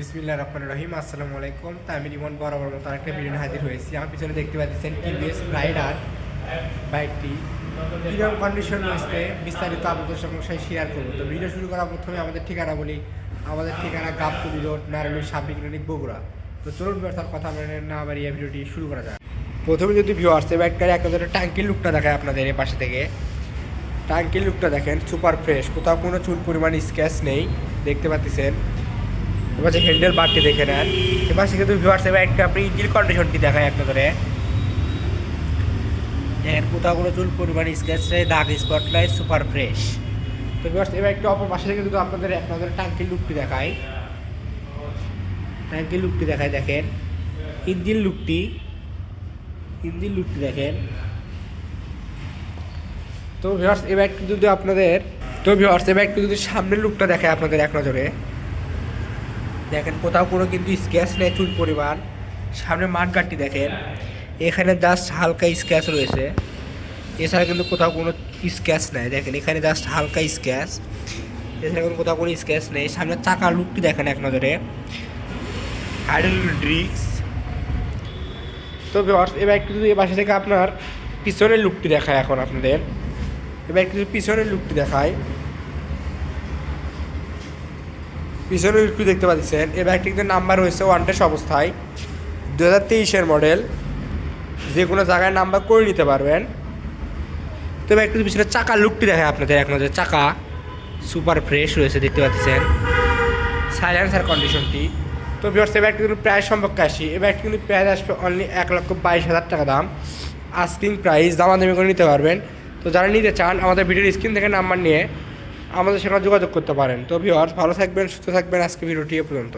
বিসমিল্লাহ রহমান রহিম, আসসালামু আলাইকুম। তা আমি রিমন বরাবর মতো আরেকটা ভিডিও হাজির হয়েছি। আমার পিছনে দেখতে পাচ্ছেন টিভিএস রাইডার বাইকটি কীরকম কন্ডিশন রয়েছে, বিস্তারিত আপনাদের সাথে শেয়ার করব। তো ভিডিও শুরু করার প্রথমে আমাদের ঠিকানা বলি। আমাদের ঠিকানা গাবতলি রোড নারায়ণী সাবিক ক্লিনিক বগুড়া। তো চলুন ব্যবসার কথা না বাড়িয়ে ভিডিওটি শুরু করা যায় প্রথমে যদি ভিউ আসছে বাইকটার একটা ধরে টাঙ্কির লুকটা দেখায় আপনাদের এই পাশে থেকে। ট্যাঙ্কির লুকটা দেখেন সুপার ফ্রেশ কোথাও কোনো চুল পরিমাণ স্ক্যাচ নেই, দেখতে পাচ্ছেন। এবার যে হ্যান্ডেল বারটি দেখে নেন। এবার সে কিন্তু ভিউয়ার্স এবার একটা আপনি ইঞ্জিন কন্ডিশনটি দেখায় একটা ধরে। দেখেন কোথাও কোনো চুল পরিমাণ স্ক্যাচ নেই দাগ স্পট সুপার ফ্রেশ তো ভিউয়ার্স এবার একটু অপর পাশে থেকে যদি আপনাদের আপনাদের টাঙ্কির লুকটি দেখায় টাঙ্কির লুকটি দেখায় দেখেন। ইঞ্জিন লুকটি ইঞ্জিন লুকটি দেখেন। তো ভিউয়ার্স এবার একটু যদি আপনাদের, তো ভিউয়ার্স এবার একটু যদি সামনের লুকটা দেখায় আপনাদের এক নজরে। দেখেন, কোথাও কোনো কিন্তু স্ক্যাচ নেই, চুল পরিমাণ। সামনে মাঠগাটটি দেখেন। এখানে জাস্ট হালকা স্ক্যাচ রয়েছে। এছাড়া কিন্তু কোথাও কোনো স্ক্যাচ নেই। দেখেন, এখানে জাস্ট হালকা স্ক্যাচ এছাড়া কিন্তু কোথাও কোনো স্ক্যাচ নেই। সামনে চাকার লুকটি দেখেন এক নজরে। হাইড্রোল ড্রিক্স তো এবার একটু এ পাশে থেকে আপনার পিছনের লুকটি দেখায় এখন আপনাদের। এবার একটু পিছনের লুকটি দেখায়। পিছনে একটু দেখতে পাচ্ছেন, এই কিন্তু নাম্বার রয়েছে ওয়ানটেস অবস্থায়। দু হাজার তেইশের মডেল যে কোনো জায়গায় নাম্বার করে নিতে পারবেন। তো এবার একটু পিছনে চাকা লুকটি দেখায় আপনাদের এক নজরে চাকা সুপার ফ্রেশ রয়েছে, দেখতে পাচ্ছেন। সাইলেন্সার কন্ডিশনটি তো বিয়ার্স এবার কিন্তু প্রাইস সম্পর্কে আসি। এবার একটু কিন্তু প্রাইস আসবে অনলি এক লক্ষ বাইশ হাজার টাকা দাম। আস্কিং প্রাইস দামাদামি করে নিতে পারবেন। তো যারা নিতে চান, আমাদের ভিডিওর স্ক্রিন থেকে নাম্বার নিয়ে আমাদের সঙ্গে যোগাযোগ করতে পারেন। তো ভিওয়ার্স ভালো থাকবেন, সুস্থ থাকবেন। আজকে ভিডিওটি এ পর্যন্ত